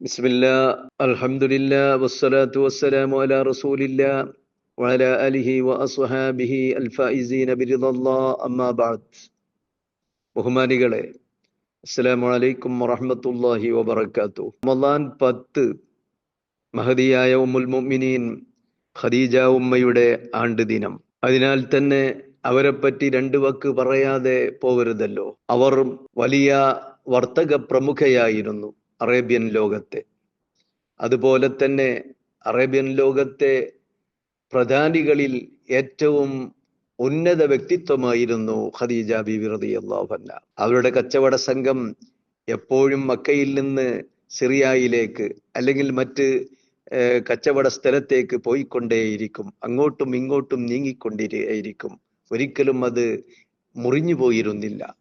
بسم الله الحمد لله والصلاة والسلام على رسول الله وعلى آله وأصحابه الفائزين برضا الله أما بعد ബഹുമാനികളെ അസ്സലാമു അലൈക്കും വറഹ്മത്തുള്ളാഹി വബറകാതുഹു റമളാൻ പത്ത് മഹദിയായ ഉമ്മുൽ മുഅ്മിനീൻ ഖദീജ ഉമ്മയുടെ ആണ്ട് ദിനം അതിനാൽ തന്നെ അവരെപ്പറ്റി രണ്ട് വാക്ക് പറയാതെ പോകരുതല്ലോ അവർ വലിയ വർത്തക പ്രമുഖയായിരുന്നു അറേബ്യൻ ലോകത്തെ. അതുപോലെ തന്നെ അറേബ്യൻ ലോകത്തെ പ്രധാനികളിൽ ഏറ്റവും ഉന്നത വ്യക്തിത്വമായിരുന്നു ഖദീജ ബീവി റളിയല്ലാഹു അൻഹ. അവരുടെ കച്ചവട സംഘം എപ്പോഴും മക്കയിൽ നിന്ന് സിറിയയിലേക്ക് അല്ലെങ്കിൽ മറ്റ് കച്ചവട സ്ഥലത്തേക്ക് പോയിക്കൊണ്ടേയിരിക്കും. അങ്ങോട്ടും ഇങ്ങോട്ടും നീങ്ങിക്കൊണ്ടിരിക്കും. ഒരിക്കലും അത് മുറിഞ്ഞു പോയിരുന്നില്ല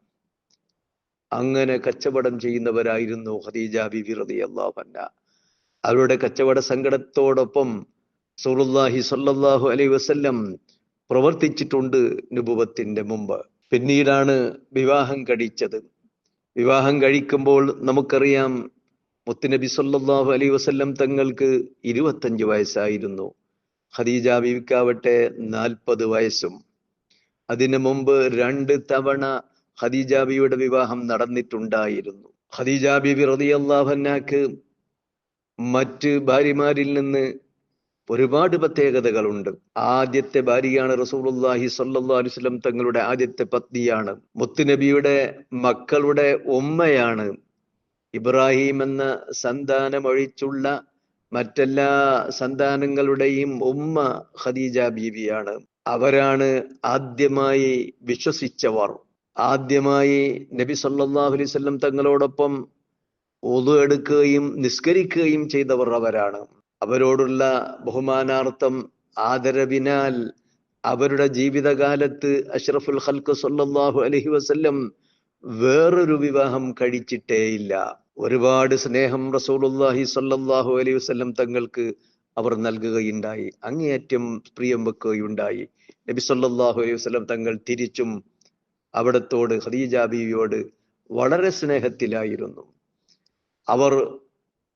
അങ്ങനെ കച്ചവടം ചെയ്യുന്നവരായിരുന്നു ഖദീജ ബിബി റളിയല്ലാഹു അൻഹ. അവരുടെ കച്ചവട സങ്കടത്തോടൊപ്പം സുറുല്ലാഹി സ്വല്ലല്ലാഹു അലൈഹി വസല്ലം പ്രവർത്തിച്ചിട്ടുണ്ട് നുപുവത്തിന്റെ മുമ്പ്. പിന്നീടാണ് വിവാഹം കഴിച്ചത്. വിവാഹം കഴിക്കുമ്പോൾ നമുക്കറിയാം മുത്തുനബി സല്ലാഹു അലൈഹി വസല്ലം തങ്ങൾക്ക് ഇരുപത്തഞ്ച് വയസ്സായിരുന്നു. ഖദീജ ബീവിക്കാവട്ടെ നാൽപ്പത് വയസ്സും. അതിനു മുമ്പ് രണ്ട് തവണ ഖദീജ ബിയുടെ വിവാഹം നടന്നിട്ടുണ്ടായിരുന്നു. ഖദീജ ബിബി റളിയല്ലാഹു അൻഹക്ക് മറ്റ് ഭാര്യമാരിൽ നിന്ന് ഒരുപാട് പ്രത്യേകതകളുണ്ട്. ആദ്യത്തെ ഭാര്യയാണ് റസൂലുള്ളാഹി സ്വല്ലല്ലാഹു അലൈഹി വസല്ലം തങ്ങളുടെ ആദ്യത്തെ പത്നിയാണ്. മുത്തുനബിയുടെ മക്കളുടെ ഉമ്മയാണ്. ഇബ്രാഹിം എന്ന സന്താനമൊഴിച്ചുള്ള മറ്റെല്ലാ സന്താനങ്ങളുടെയും ഉമ്മ ഖദീജ ബീവിയാണ് അവരാണ് ആദ്യമായി വിശ്വസിച്ചവർ. ആദ്യമായി നബി സല്ലാഹു അലൈഹി തങ്ങളോടൊപ്പം ഒതു എടുക്കുകയും നിസ്കരിക്കുകയും ചെയ്തവർ അവരാണ്. അവരോടുള്ള ബഹുമാനാർത്ഥം ആദരവിനാൽ അവരുടെ ജീവിതകാലത്ത് അഷ്റഫുൽ ഖൽക്ക് സല്ലാഹു അലഹി വസ്ല്ലം വേറൊരു വിവാഹം കഴിച്ചിട്ടേയില്ല. ഒരുപാട് സ്നേഹം റസൂലുള്ളാഹി സല്ലാഹു അലൈഹി വസ്ല്ലം തങ്ങൾക്ക് അവർ നൽകുകയുണ്ടായി. അങ്ങേയറ്റം പ്രിയം വെക്കുകയുണ്ടായി. നബി സല്ലാഹു അലൈഹി വസല്ലം തങ്ങൾ തിരിച്ചും അവിടത്തോട് ഖദീജ ബീവിയോട് വളരെ സ്നേഹത്തിലായിരുന്നു. അവർ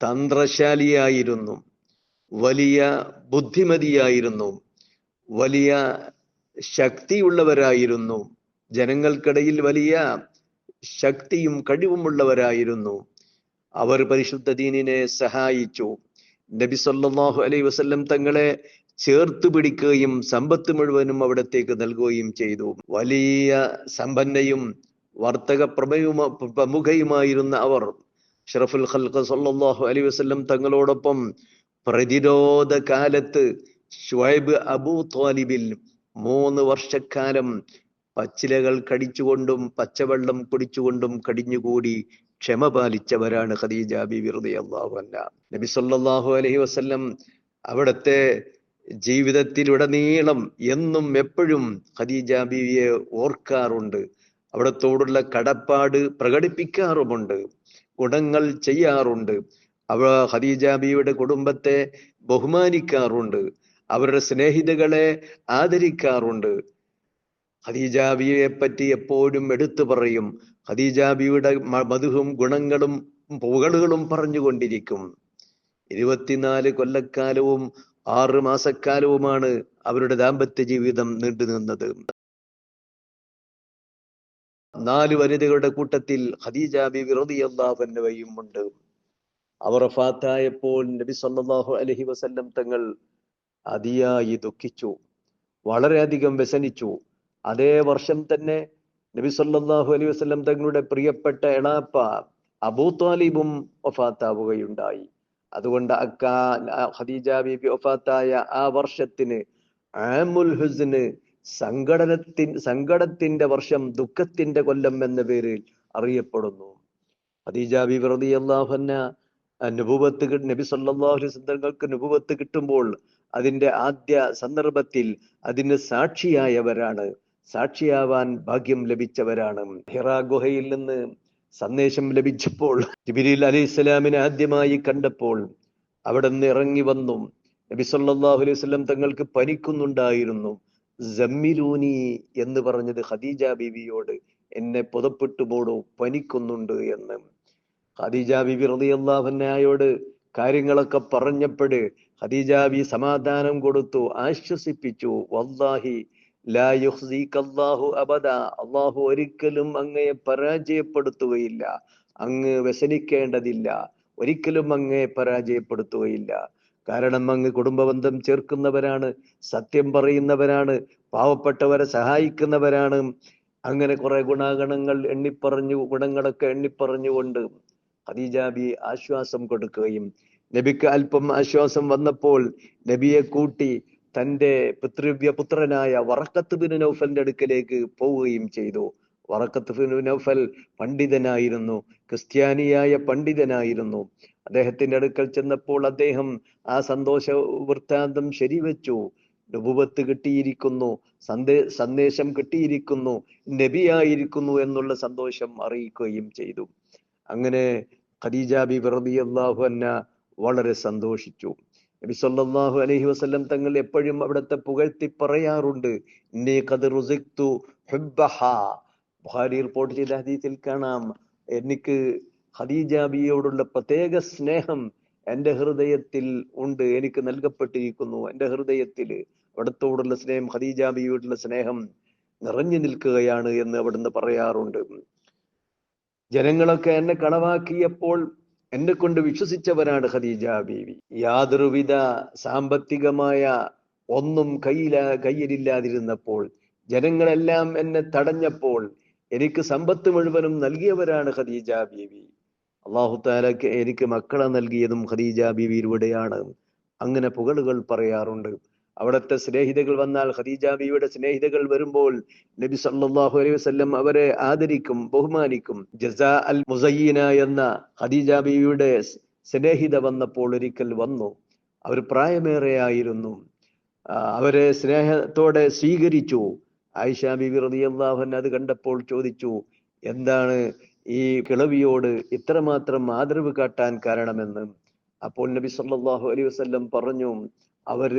തന്ത്രശാലിയായിരുന്നു വലിയ ബുദ്ധിമതിയായിരുന്നു വലിയ ശക്തിയുള്ളവരായിരുന്നു ജനങ്ങൾക്കിടയിൽ വലിയ ശക്തിയും കഴിവുമുള്ളവരായിരുന്നു. അവർ പരിശുദ്ധ ദീനിനെ സഹായിച്ചു. നബി സല്ലല്ലാഹു അലൈഹി വസല്ലം തങ്ങളെ ചേർത്ത് പിടിക്കുകയും സമ്പത്ത് മുഴുവനും അവിടത്തേക്ക് നൽകുകയും ചെയ്തു. വലിയ സമ്പന്നയും വർത്തക പ്രമയുമ പ്രമുഖയുമായിരുന്ന അവർ ഷറഫുൽ ഖൽഖ സല്ലല്ലാഹു അലൈഹി വസല്ലം തങ്ങളോടൊപ്പം പ്രതിരോധ കാലത്ത് ഷുവൈബ് അബൂ ത്വാലിബിൽ മൂന്ന് വർഷക്കാലം പച്ചിലകൾ കടിച്ചുകൊണ്ടും പച്ചവെള്ളം കുടിച്ചുകൊണ്ടും കടിഞ്ഞുകൂടി ക്ഷമ പാലിച്ചവരാണ് ഖദീജ ബിബി റളിയല്ലാഹു അൻഹ. നബി സല്ലല്ലാഹു അലൈഹി വസല്ലം അവിടുത്തെ ജീവിതത്തിലുടനീളം എന്നും എപ്പോഴും ഖദീജ ബീവിയെ ഓർക്കാറുണ്ട്. അവിടത്തോടുള്ള കടപ്പാട് പ്രകടിപ്പിക്കാറുമുണ്ട്. ഗുണങ്ങൾ ചെയ്യാറുണ്ട്. അവ ഖദീജ ബീവിയുടെ കുടുംബത്തെ ബഹുമാനിക്കാറുണ്ട്. അവരുടെ സ്നേഹിതകളെ ആദരിക്കാറുണ്ട്. ഖദീജ ബീവിയെ പറ്റി എപ്പോഴും എടുത്തു പറയും. ഖദീജ ബീവിയുടെ മധുവും ഗുണങ്ങളും പുകളുകളും പറഞ്ഞുകൊണ്ടിരിക്കും. ഇരുപത്തിനാല് കൊല്ലക്കാലവും ആറ് മാസക്കാലവുമാണ് അവരുടെ ദാമ്പത്യ ജീവിതം നീണ്ടു നിന്നത്. നാല് വനിതകളുടെ കൂട്ടത്തിൽ ഹദീജ ബിബി റളിയല്ലാഹു അൻഹയും ഉണ്ട്. അവർ ഫാത്തായപ്പോൾ നബി സല്ലല്ലാഹു അലൈഹി വസല്ലം തങ്ങൾ അതിയായി ദുഃഖിച്ചു. വളരെയധികം വ്യസനിച്ചു. അതേ വർഷം തന്നെ നബി സല്ലല്ലാഹു അലൈഹി വസല്ലം തങ്ങളുടെ പ്രിയപ്പെട്ട എണാപ്പ അബൂ താലിബും വഫാത്താവുകയുണ്ടായി. അതുകൊണ്ട് അക്കാ ഖദീജ ബീബി ഒഫാത്തായ ആ വർഷത്തിന് ആമുൽ ഹുസ്ന് സങ്കടനത്തിൻ സങ്കടത്തിന്റെ വർഷം ദുഃഖത്തിന്റെ കൊല്ലം എന്ന പേരിൽ അറിയപ്പെടുന്നു. ഖദീജ ബീബി റളിയല്ലാഹു അൻഹ നുബുവത്ത് നബി സല്ലല്ലാഹു വസല്ലമക്ക് നുബുവത്ത് കിട്ടുമ്പോൾ അതിന്റെ ആദ്യ സന്ദർഭത്തിൽ അതിന് സാക്ഷിയായവരാണ്. സാക്ഷിയാവാൻ ഭാഗ്യം ലഭിച്ചവരാണ്. ഹിറാ ഗുഹയിൽ നിന്ന് സന്ദേശം ലഭിച്ചപ്പോൾ ജിബിരിൽ അലി ഇസ്ലാമിനെ ആദ്യമായി കണ്ടപ്പോൾ അവിടെ നിന്ന് ഇറങ്ങി വന്നു. നബി സല്ലാഹു അലൈഹി സ്വലം തങ്ങൾക്ക് പനിക്കുന്നുണ്ടായിരുന്നു. ജമ്മിലൂനി എന്ന് പറഞ്ഞത് ഖദീജ ബീവിയോട് എന്നെ പുതപ്പെട്ടു പോടോ പനിക്കുന്നുണ്ട് എന്ന്. ഖദീജ ബിബി റളിയല്ലാഹു അൻഹയോട് കാര്യങ്ങളൊക്കെ പറഞ്ഞപ്പോഴ് ഖദീജാബി സമാധാനം കൊടുത്തു ആശ്വസിപ്പിച്ചു. വല്ലാഹി അബദ. അള്ളാഹു ഒരിക്കലും അങ്ങയെ പരാജയപ്പെടുത്തുകയില്ല. അങ്ങ് വ്യസനിക്കേണ്ടതില്ല. ഒരിക്കലും അങ്ങയെ പരാജയപ്പെടുത്തുകയില്ല. കാരണം അങ്ങ് കുടുംബബന്ധം ചേർക്കുന്നവരാണ് സത്യം പറയുന്നവരാണ് പാവപ്പെട്ടവരെ സഹായിക്കുന്നവരാണ്. അങ്ങനെ കുറെ ഗുണഗണങ്ങൾ എണ്ണിപ്പറഞ്ഞു ഗുണങ്ങളൊക്കെ എണ്ണിപ്പറഞ്ഞുകൊണ്ട് ഖദീജാബി ആശ്വാസം കൊടുക്കുകയും നബിക്ക് അല്പം ആശ്വാസം വന്നപ്പോൾ നബിയെ കൂട്ടി തന്റെ പിതൃവ്യ പുത്രനായ വറക്കത്ത് ബിൻ നൗഫലിന്റെ അടുക്കലേക്ക് പോവുകയും ചെയ്തു. വറക്കത്ത് ബിൻ നൗഫൽ പണ്ഡിതനായിരുന്നു ക്രിസ്ത്യാനിയായ പണ്ഡിതനായിരുന്നു. അദ്ദേഹത്തിന്റെ അടുക്കൽ ചെന്നപ്പോൾ അദ്ദേഹം ആ സന്തോഷ വൃത്താന്തം ശരിവെച്ചു. നുബുവത്ത് കിട്ടിയിരിക്കുന്നു സന്ദേ സന്ദേശം കിട്ടിയിരിക്കുന്നു നബിയായിരിക്കുന്നു എന്നുള്ള സന്തോഷം അറിയിക്കുകയും ചെയ്തു. അങ്ങനെ ഖദീജ ബി റളിയല്ലാഹു അൻഹ വളരെ സന്തോഷിച്ചു. നബി സല്ലല്ലാഹു അലൈഹി വസല്ലം തങ്ങൾ എപ്പോഴും അവിടുത്തെ പുകഴ്ത്തി പറയാറുണ്ട്. ഹുബ്ബഹ. റിപ്പോർട്ട് ചെയ്ത ഹദീസിൽ കാണാം. എനിക്ക് ഹദീജാബിയോടുള്ള പ്രത്യേക സ്നേഹം എന്റെ ഹൃദയത്തിൽ ഉണ്ട്. എനിക്ക് നൽകപ്പെട്ടിരിക്കുന്നു. എന്റെ ഹൃദയത്തിൽ അവിടത്തോടുള്ള സ്നേഹം ഹദീജാബിയോടുള്ള സ്നേഹം നിറഞ്ഞു നിൽക്കുകയാണ് എന്ന് അവിടുന്ന് പറയാറുണ്ട്. ജനങ്ങളൊക്കെ എന്നെ കളവാക്കിയപ്പോൾ എന്നെ കൊണ്ട് വിശ്വസിച്ചവരാണ് ഖദീജ ബീവി. യാതൊരുവിധ സാമ്പത്തികമായ ഒന്നും കയ്യില കയ്യിലില്ലാതിരുന്നപ്പോൾ ജനങ്ങളെല്ലാം എന്നെ തടഞ്ഞപ്പോൾ എനിക്ക് സമ്പത്ത് മുഴുവനും നൽകിയവരാണ് ഖദീജ ബീവി. അള്ളാഹു താലക്ക് എനിക്ക് മക്കളെ നൽകിയതും ഖദീജ ബീവിയിലൂടെയാണ് അങ്ങനെ പുകളുകൾ പറയാറുണ്ട്. അവിടുത്തെ സ്നേഹിതകൾ വന്നാൽ ഖദീജ ബീവിയുടെ സ്നേഹിതകൾ വരുമ്പോൾ നബി സല്ലല്ലാഹു അലൈഹി വസല്ലം അവരെ ആദരിക്കും ബഹുമാനിക്കും. ജസാ അൽ മുസയ്യന എന്ന ഖദീജ ബീവിയുടെ സ്നേഹിത വന്നപ്പോൾ ഒരിക്കൽ വന്നു. അവർ പ്രായമേറെയായിരുന്നു. അവരെ സ്നേഹത്തോടെ സ്വീകരിച്ചു. ആയിഷ ബീവി റളിയല്ലാഹു അത് കണ്ടപ്പോൾ ചോദിച്ചു എന്താണ് ഈ കിളവിയോട് ഇത്രമാത്രം ആദരവ് കാട്ടാൻ കാരണമെന്ന്? അപ്പോൾ നബി സല്ലല്ലാഹു അലൈഹി വസല്ലം പറഞ്ഞു അവർ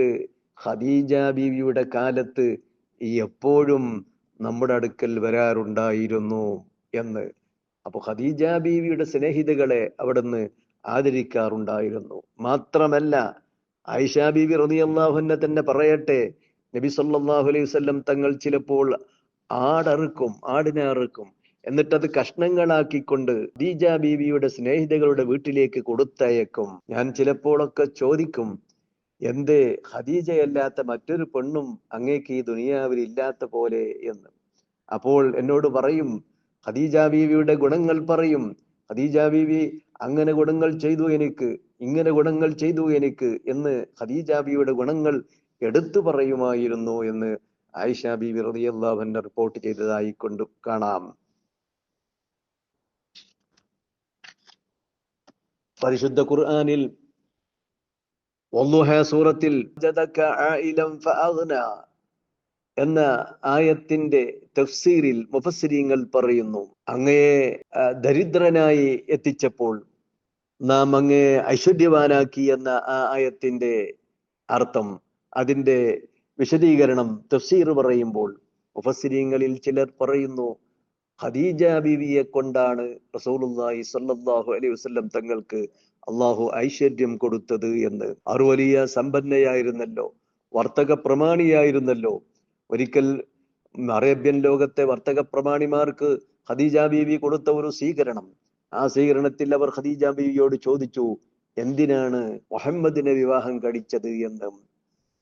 ഖദീജ ബീവിയുടെ കാലത്ത് എപ്പോഴും നമ്മുടെ അടുക്കൽ വരാറുണ്ടായിരുന്നു എന്ന്. അപ്പൊ ഖദീജ ബീവിയുടെ സ്നേഹിതകളെ അവിടുന്ന് ആദരിക്കാറുണ്ടായിരുന്നു. മാത്രമല്ല ആയിഷ ബീവി റളിയല്ലാഹു അൻഹ തന്നെ പറയട്ടെ നബി സല്ലല്ലാഹു അലൈഹി വസല്ലം തങ്ങൾ ചിലപ്പോൾ ആടറുക്കും ആടിനെ അറുക്കും എന്നിട്ട് അത് കഷ്ണങ്ങളാക്കിക്കൊണ്ട് ഖദീജ ബീവിയുടെ സ്നേഹിതകളുടെ വീട്ടിലേക്ക് കൊടുത്തയക്കും. ഞാൻ ചിലപ്പോഴൊക്കെ ചോദിക്കും എന്തേ? ഖദീജയല്ലാത്ത മറ്റൊരു പെണ്ണും അങ്ങേക്ക് ഈ ദുനിയാവിൽ ഇല്ലാത്ത പോലെ എന്ന്. അപ്പോൾ എന്നോട് പറയും ഖദീജ ബീവിയുടെ ഗുണങ്ങൾ പറയും ഖദീജ ബീവി അങ്ങനെ ഗുണങ്ങൾ ചെയ്തു എനിക്ക് ഇങ്ങനെ ഗുണങ്ങൾ ചെയ്തു എനിക്ക് എന്ന് ഖദീജ ബീവിയുടെ ഗുണങ്ങൾ എടുത്തു പറയുമായിരുന്നു എന്ന് ആയിഷ ബീവി റളിയല്ലാഹു അൻഹ റിപ്പോർട്ട് ചെയ്തതായി കൊണ്ട് കാണാം. പരിശുദ്ധ ഖുർആനിൽ സൂറത്തിൽ എന്ന ആയത്തിന്റെ തഫ്സീരിൽ മുഫസ്സിരിങ്ങൾ പറയുന്നു. അങ്ങയെ ദരിദ്രനായി എത്തിച്ചപ്പോൾ നാം അങ്ങയെ ഐശ്വര്യവാനാക്കി എന്ന ആ ആയത്തിന്റെ അർത്ഥം. അതിന്റെ വിശദീകരണം തഫ്സീർ പറയുമ്പോൾ മുഫസ്സിരീങ്ങളിൽ ചിലർ പറയുന്നു ഖദീജ ബീവിയെ കൊണ്ടാണ് റസൂലുള്ളാഹി സ്വല്ലല്ലാഹു അലൈഹി വസല്ലം തങ്ങൾക്ക് അള്ളാഹു ഐശ്വര്യം കൊടുത്തത് എന്ന്. അറുവലിയ വലിയ സമ്പന്നയായിരുന്നല്ലോ വർത്തക പ്രമാണിയായിരുന്നല്ലോ. ഒരിക്കൽ അറേബ്യൻ ലോകത്തെ വർത്തക പ്രമാണിമാർക്ക് ഖദീജ ബീവി കൊടുത്ത ഒരു സ്വീകരണം. ആ സ്വീകരണത്തിൽ അവർ ഖദീജ ബീവിയോട് ചോദിച്ചു എന്തിനാണ് മുഹമ്മദിനെ വിവാഹം കഴിച്ചത് എന്ന്?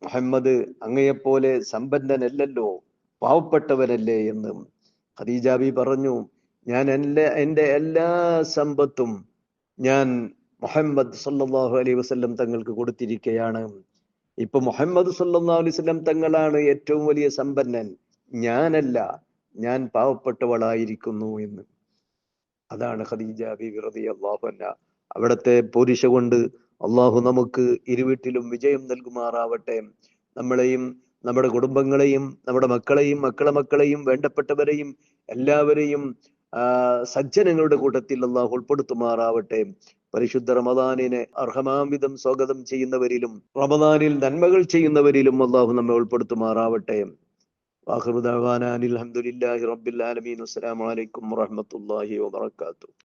മുഹമ്മദ് അങ്ങയെപ്പോലെ സമ്പന്നനല്ലല്ലോ പാവപ്പെട്ടവനല്ലേ എന്ന്. ഖദീജ ബി പറഞ്ഞു ഞാൻ എല്ലാ എന്റെ എല്ലാ സമ്പത്തും ഞാൻ മുഹമ്മദ് സല്ലല്ലാഹു അലൈഹി വസല്ലം തങ്ങൾക്ക് കൊടുത്തിരിക്കുകയാണ് ഇപ്പൊ മുഹമ്മദ് സല്ലല്ലാഹു അലൈഹി വസല്ലം തങ്ങളാണ് ഏറ്റവും വലിയ സമ്പന്നൻ. ഞാനല്ല ഞാൻ പാവപ്പെട്ടവളായിരിക്കുന്നു എന്ന്. അതാണ് ഖദീജ ബീവി റളിയല്ലാഹു അൻഹ. അവിടത്തെ പോരിശ കൊണ്ട് അള്ളാഹു നമുക്ക് ഇരുവീട്ടിലും വിജയം നൽകുമാറാവട്ടെ. നമ്മളെയും നമ്മുടെ കുടുംബങ്ങളെയും നമ്മുടെ മക്കളെയും മക്കളെ മക്കളെയും വേണ്ടപ്പെട്ടവരെയും എല്ലാവരെയും സജ്ജനങ്ങളുടെ കൂട്ടത്തിൽ അള്ളാഹു ഉൾപ്പെടുത്തുമാറാവട്ടെ. പരിശുദ്ധ റമദാനിനെ അർഹമാംവിധം സ്വാഗതം ചെയ്യുന്നവരിലും റമദാനിൽ നന്മകൾ ചെയ്യുന്നവരിലും അള്ളാഹു നമ്മെ ഉൾപ്പെടുത്തുമാറാവട്ടെ. വാഹിറുദാന അനിൽ അഹമ്മദില്ലാഹി റബ്ബിൽ ആലമീൻ. അസ്സലാമു അലൈക്കും വറഹ്മത്തുള്ളാഹി വബറകാതുഹു.